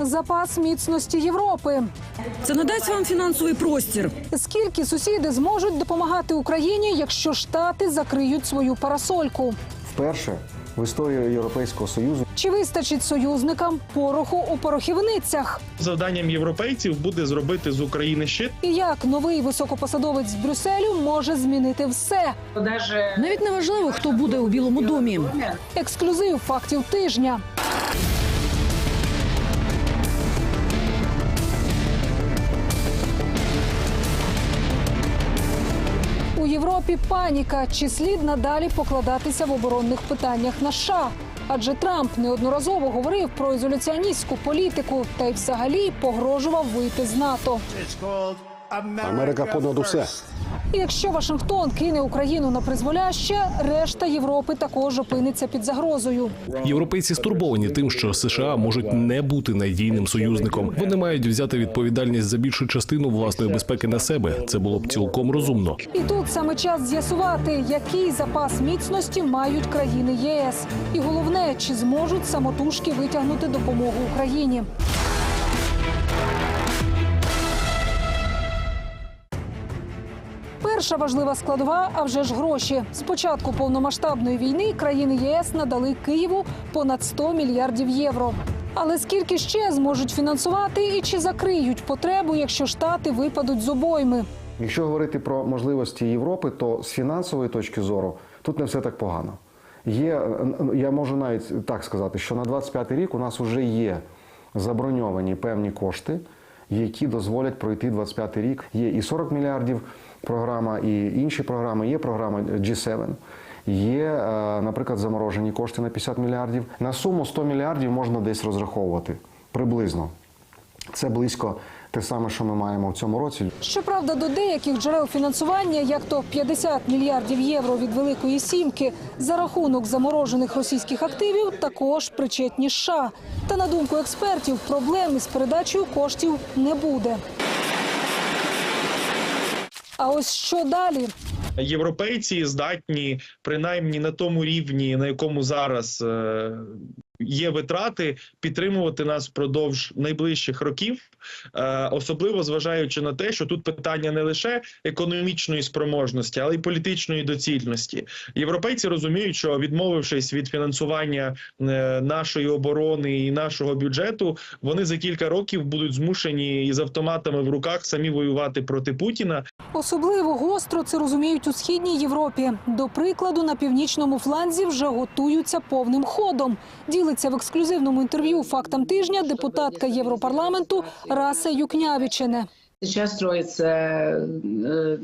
Запас міцності Європи. Це надасть вам фінансовий простір. Скільки сусіди зможуть допомагати Україні, якщо штати закриють свою парасольку? Вперше в історії Європейського Союзу Чи вистачить союзникам пороху у порохівницях? Завданням європейців буде зробити з України щит. І як новий високопосадовець з Брюсселю може змінити все? Навіть не важливо, хто буде у Білому домі. Ексклюзив фактів тижня. У Європі паніка. Чи слід надалі покладатися в оборонних питаннях на США? Адже Трамп неодноразово говорив про ізоляціоністську політику та й взагалі погрожував вийти з НАТО. Америка понад усе. І Якщо Вашингтон кине Україну на призволяще, решта Європи також опиниться під загрозою. Європейці стурбовані тим, що США можуть не бути надійним союзником. Вони мають взяти відповідальність за більшу частину власної безпеки на себе. Це було б цілком розумно. І тут саме час з'ясувати, який запас міцності мають країни ЄС, і головне, чи зможуть самотужки витягнути допомогу Україні. Перша важлива складова, а вже ж гроші. З початку повномасштабної війни країни ЄС надали Києву понад 100 мільярдів євро. Але скільки ще зможуть фінансувати і чи закриють потребу, якщо штати випадуть з обойми? Якщо говорити про можливості Європи, то з фінансової точки зору тут не все так погано. Є, я можу навіть так сказати, що на 25 рік у нас вже є заброньовані певні кошти, які дозволять пройти 25 рік. Є і 40 мільярдів програма, і інші програми. Є програма G7. Є, е, наприклад, заморожені кошти на 50 мільярдів. На суму 100 мільярдів можна десь розраховувати приблизно. Це близько те саме, що ми маємо в цьому році. Щоправда, до деяких джерел фінансування, як то 50 мільярдів євро від Великої Сімки, за рахунок заморожених російських активів, також причетні США. Та на думку експертів, проблем із передачею коштів не буде. А ось що далі? Європейці здатні, принаймні на тому рівні, на якому зараз е, є витрати, підтримувати нас впродовж найближчих років, е, особливо зважаючи на те, що тут питання не лише економічної спроможності, але й політичної доцільності. Європейці розуміють, що відмовившись від фінансування е, нашої оборони і нашого бюджету, вони за кілька років будуть змушені із автоматами в руках самі воювати проти Путіна. Особливо гостро це розуміють у східній Європі. До прикладу, на північному фланзі вже готуються повним ходом. Ділиться в ексклюзивному інтерв'ю фактам тижня депутатка Європарламенту Раса Юкнявічене. Сейчас строится э,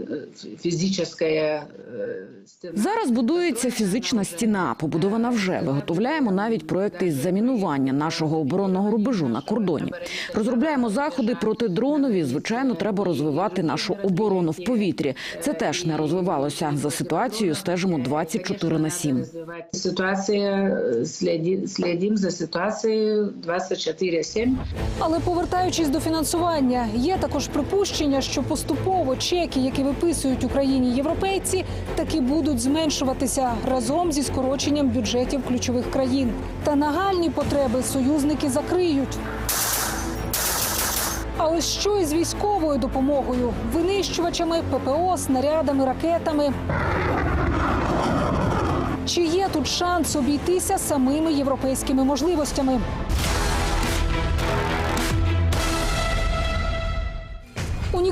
физическая э, стена. Зараз будується фізична стіна, побудована вже. Виготовляємо навіть проекти із замінування нашого оборонного рубежу на кордоні. Розробляємо заходи проти дронові. Звичайно, треба розвивати нашу оборону в повітрі. Це теж не розвивалося. За ситуацією стежимо 24 на 7. Ситуация, э, следи, следим за ситуацией 24-7. Але повертаючись до фінансування, є також припущення, що поступово чеки, які виписують Україні європейці, таки будуть зменшуватися разом зі скороченням бюджетів ключових країн. Та нагальні потреби союзники закриють. А ось що із військовою допомогою, винищувачами, ППО, снарядами, ракетами. Чи є тут шанс обійтися самими європейськими можливостями?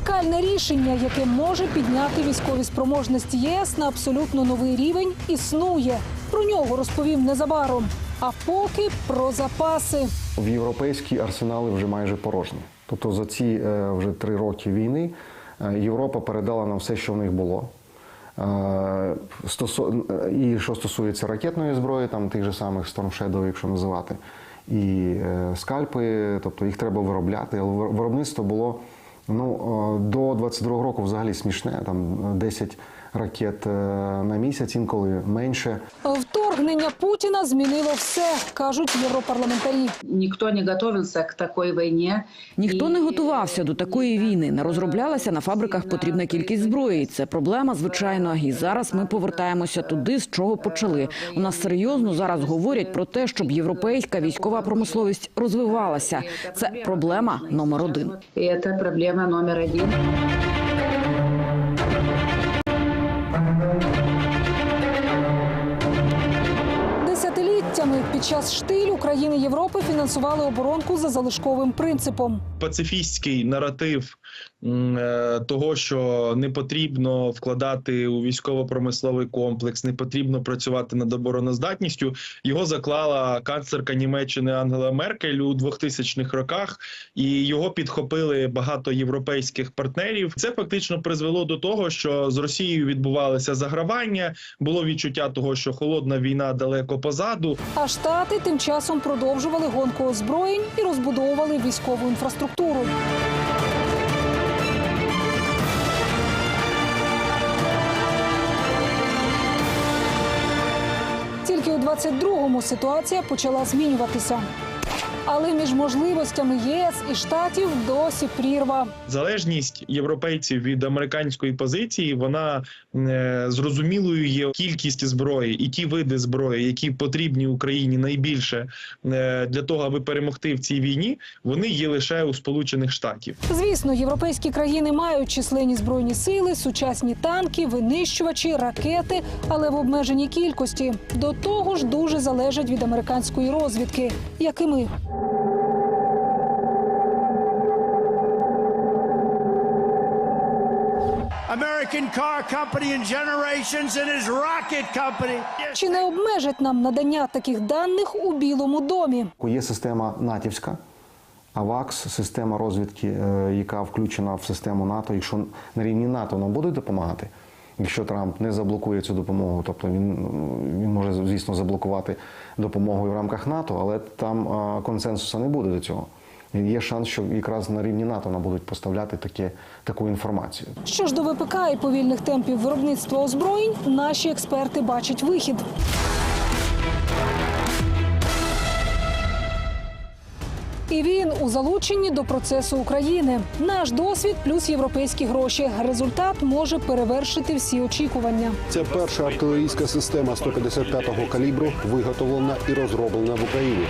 Унікальне рішення, яке може підняти військові спроможності ЄС на абсолютно новий рівень, існує. Про нього розповім незабаром. А поки про запаси. В європейські арсенали вже майже порожні. Тобто за ці е, вже три роки війни е, Європа передала нам все, що в них було. Е, І що стосується ракетної зброї, там тих же самих Storm Shadow, якщо називати, і скальпи, тобто їх треба виробляти. Але виробництво було ну, е, до 22-го року взагалі смішне. Там 10 ракет е, на місяць, інколи менше. Вторгнення Путіна змінило все, кажуть європарламентарі. Никто не готовился к такой войне. Ніхто не готувався до такої війни. Не розроблялася на фабриках потрібна кількість зброї. Це проблема, звичайно. І зараз ми повертаємося туди, з чого почали. У нас серйозно зараз говорять про те, щоб європейська військова промисловість розвивалася. Це проблема номер один. И это проблема номер один. Під час штилю країни Європи фінансували оборонку за залишковим принципом. пацифістський наратив того, що не потрібно вкладати у військово-промисловий комплекс, не потрібно працювати над обороноздатністю. Його заклала канцлерка Німеччини Ангела Меркель у 2000-х роках, і його підхопили багато європейських партнерів. Це фактично призвело до того, що з Росією відбувалися загравання. Було відчуття того, що холодна війна далеко позаду. А штати тим часом продовжували гонку озброєнь і розбудовували військову інфраструктуру. Тільки у 22-му ситуація почала змінюватися. Але між можливостями ЄС і штатів досі прірва. залежність європейців від американської позиції вона е, зрозумілою є кількість зброї і ті види зброї, які потрібні Україні найбільше е, для того, аби перемогти в цій війні, вони є лише у Сполучених Штатів. Звісно, європейські країни мають численні збройні сили, сучасні танки, винищувачі, ракети, але в обмеженій кількості. До того ж, дуже залежать від американської розвідки, як і ми. American car company in generations and his rocket company. Чи не обмежать нам надання таких даних у Білому домі? Є система натівська, АВАКС, система розвідки, е, яка включена в систему НАТО. Якщо на рівні НАТО нам будуть допомагати, якщо Трамп не заблокує цю допомогу, тобто він, він може, звісно, заблокувати допомогу і в рамках НАТО, але там е, консенсусу не буде до цього. Є шанс, що якраз на рівні НАТО нам будуть поставляти таке, таку інформацію. Що ж до ВПК і повільних темпів виробництва озброєнь, наші експерти бачать вихід. І він у залученні до процесу України. Наш досвід плюс європейські гроші. Результат може перевершити всі очікування. Це перша артилерійська система 155-го калібру, виготовлена і розроблена в Україні.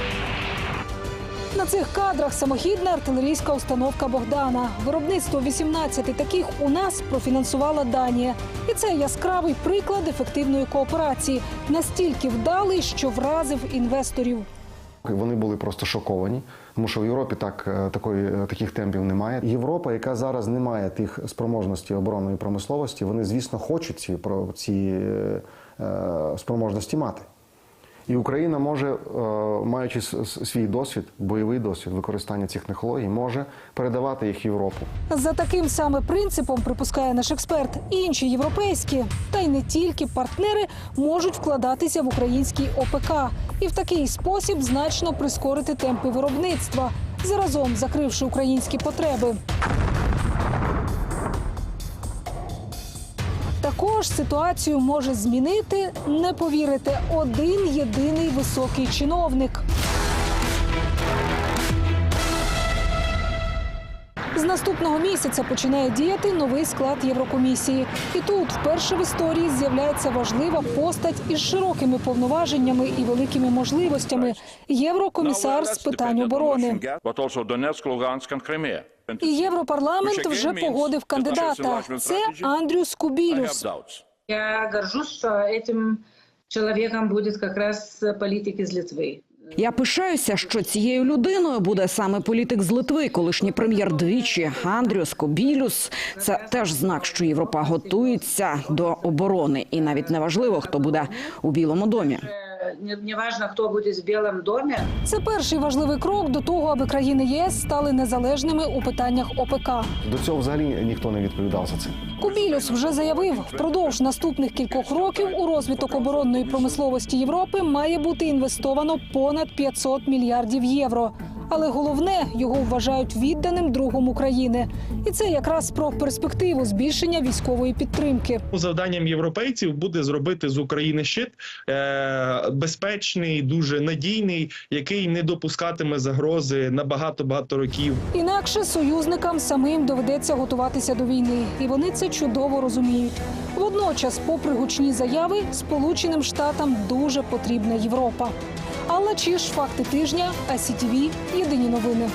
На цих кадрах самохідна артилерійська установка Богдана. Виробництво 18 таких у нас профінансувала Данія. І це яскравий приклад ефективної кооперації, настільки вдалий, що вразив інвесторів. Вони були просто шоковані, тому що в Європі так, е, такої, е, таких темпів немає. Європа, яка зараз не має тих спроможностей оборонної промисловості, вони, звісно, хочуть ці, про- ці е, е, спроможності мати. І Україна може, е, маючи свій досвід, бойовий досвід використання цих технологій, може передавати їх Європу. За таким саме принципом, припускає наш експерт, інші європейські та й не тільки партнери можуть вкладатися в український ОПК і в такий спосіб значно прискорити темпи виробництва, заразом закривши українські потреби. Також ситуацію може змінити, не повірите, один єдиний високий чиновник. З наступного місяця починає діяти новий склад Єврокомісії. І тут вперше в історії з'являється важлива постать із широкими повноваженнями і великими можливостями єврокомісар з питань оборони. But also І європарламент вже погодив кандидата. Це Андрюс I Кубілюс. Я горжусь, что этим человеком будет как раз политик из Литвы. Я пишаюся, що цією людиною буде саме політик з Литви, колишній прем'єр двічі Андріус Кобілюс. Це теж знак, що Європа готується до оборони, і навіть не важливо, хто буде у Білому домі. Не, не важно, кто будет в Белом доме, Це перший важливий крок до того, аби країни ЄС стали незалежними у питаннях ОПК. До цього взагалі ніхто не відповідав за це. Кубілюс вже заявив, впродовж наступних кількох років у розвиток оборонної промисловості Європи має бути інвестовано понад 500 мільярдів євро. Але головне його вважають відданим другом України, і це якраз про перспективу збільшення військової підтримки. Завданням європейців буде зробити з України щит е, безпечний, дуже надійний, який не допускатиме загрози на багато багато років. Інакше союзникам самим доведеться готуватися до війни, і вони це чудово розуміють. Водночас, попри гучні заяви, Сполученим Штатам дуже потрібна Європа. Алла Чіш, факти тижня, АСІТІВІ, єдині новини.